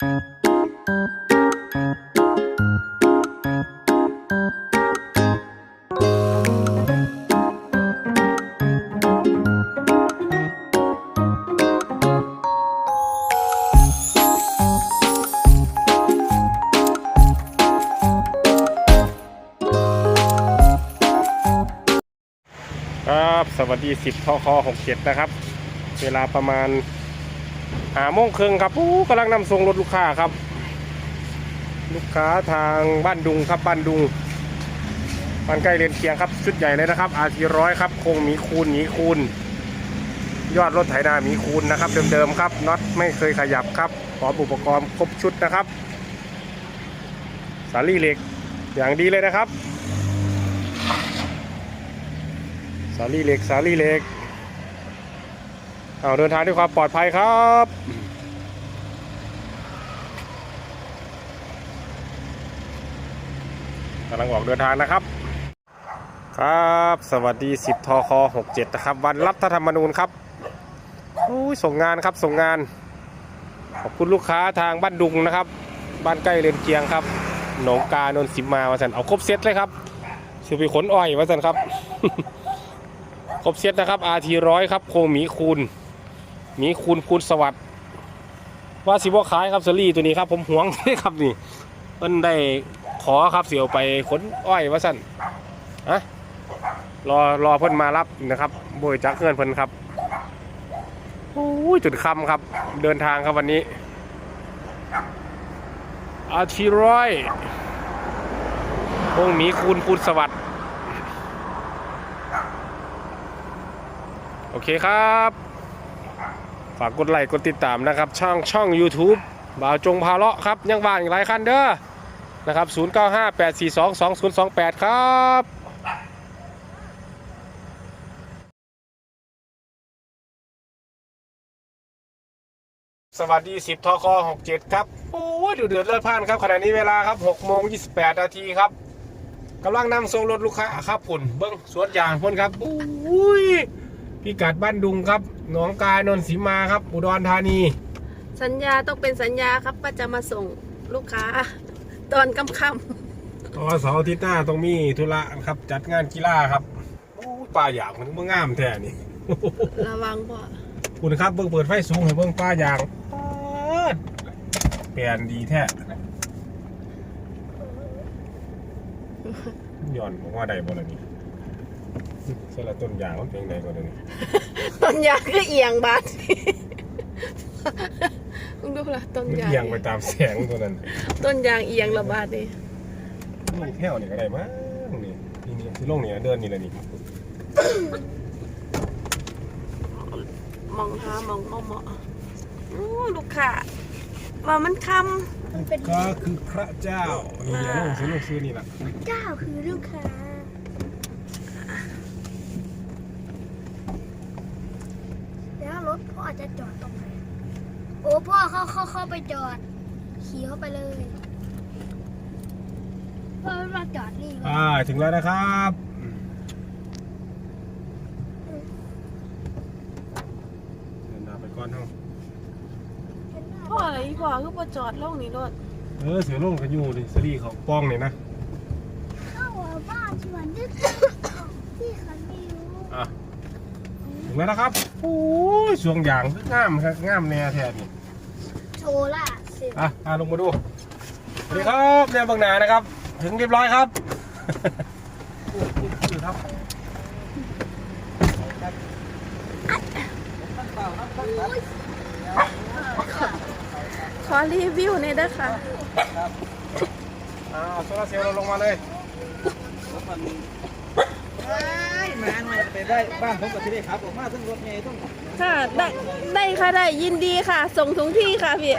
ครับ สวัสดี 10ทค67 นะครับ เวลาประมาณ หาโมงครึ่งครับอู้กำลังนำส่งรถลูกค้าครับ ลูกค้าทางบ้านดุงครับบ้านดุงบ้านใกล้เรียนเคียงครับชุดใหญ่เลยนะครับอาทีร้อยครับคงมีคูณหมีคูณยอดรถไถนามีคูณนะครับ เดิมๆครับน็อตไม่เคยขยับครับพร้อมอุปกรณ์ครบชุดนะครับ สาลี่เหล็กอย่างดีเลยนะครับ สาลี่เหล็กสาลี่เหล็ก เอาเดินทางด้วยความปลอดภัยครับกำลังออกเดินทางนะครับ ครับ สวัสดี10ทค67นะครับ วันรัฐธรรมนูญครับอุ้ยส่งงานครับส่งงาน ขอบคุณลูกค้าทางบ้านดุงนะครับ บ้านใกล้เรือนเคียงครับ หนองกา นนสิมาวาสันเอาครบเซตเลยครับซื้อไปขนอ้อยวาสันครับ ครบเซตนะครับ RT ร้อยครับ โครงหมีคูณ มีคูณคูณสวัสดิ์ว่าสิบ่ขายครับเซรี่ตัวนี้ครับ ผมหวงครับนี่เพิ่นได้ขอครับเสียวไปขนอ้อยว่าสั่นอะรอรอเพิ่นมารับนะครับบริจักเงินเพิ่นครับโอ้ยจุดคำครับ เดินทางครับวันนี้ RT ร้อยโครงหมีคูณคูณสวัสดิ์โอเคครับ ฝากกดไลค์กดติดตามนะครับ ช่องช่อง YouTube บ่าวจงพาเลาะครับ ยังว่างอีกหลายคันเด้อนะครับ 0958422028 ครับสวัสดี 10ทค67 ครับ โอ้ยดูเดือดเลือดพ่านครับ ขณะนี้เวลาครับ6โมง28 นาทีครับกำลังนำส่งรถลูกค้าครับผุ่นเบิ้งสวนยางพ่นครับอุ้ย พิกัดบ้านดุงครับ หนองกายนนทสีมาครับ อุดรธานี สัญญาต้องเป็นสัญญาครับว่าจะมาส่งลูกค้า ตอนค่ำก็เสาร์อาทิตย์หน้าต้องมีธุระครับ จัดงานกีฬาครับโอ้ยป่าหยางมันเบิ่งงามแท้นี่ ๆระวังพ่อคุณครับเบิ่งเปิดไฟสูงให้เบิ่งป่าหยางป๊าดแปลนดีแท้ย้อนบอกว่าใดบ่ล่ะนี่ สละต้นยางมันเป็นไงก่อนเดี๋ยวนี้ต้นยางก็เอียงบาดมึงดูละต้นมันยางเอียงไปตามแสงตัวนั้น ต้นยางเอียงระบาดนี่ลงแถวนี่ก็ได้มั้งนี่นี่นี่ที่ลงนี่นะเดินนี่แหละนี่มองหามองมองมองอู้ลูกค้าว่ามันคก็คือพระเจ้านี่แหละลงซื้อลงซื้อนี่แหละเจ้าคือลูกค้า แล้วรถพ่อจะจอดตรงไหนโอ้พ่อเขาเขาเข้าไปจอด ขี่เข้าไปเลยพ่อมาจอดนี่อ่าถึงแล้วนะครับเดินทางไปก่อนเท่าำพ่ออะไรพ่อคือปจอดลงนี่รถเออเสือลงกันอยู่ดิสรีเขาป้องนี่นะเข้าบ้านชวนดึกที่เขาไม่รู้อะ ถึงแล้วนะครับโอ้ยสวงยางคืองามครับงามแน่แท้นี่โชล่าเสร็จอะอะลงมาดูสวัสดีครับเนี่ยบางนานะครับ ถึงเรียบร้อยครับครับขอรีวิวหน่อยเด้อค่ะอ่าโซลาร์เซลล์เราลงมาเลย มาหน่อยไปได้บ้านผมกับที่ได้ครับผมมาทั้งรถเมย์ต้องค่ะได้ได้ค่ะได้ยินดีค่ะ ส่งถึงที่ค่ะพี่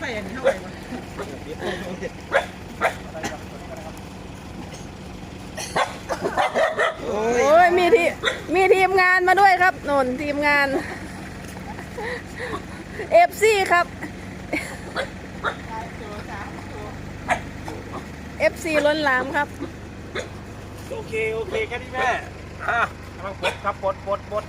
ใส่อันนี้เท่าไหร่วะโอ้ยมีทีมีทีมงานมาด้วยครับนนทีมงานเอฟซีครับ เอฟซีล้นหลามครับ โอเค โอเค แค่นี้แม่อะกำลังปลดครับปลดปลดปด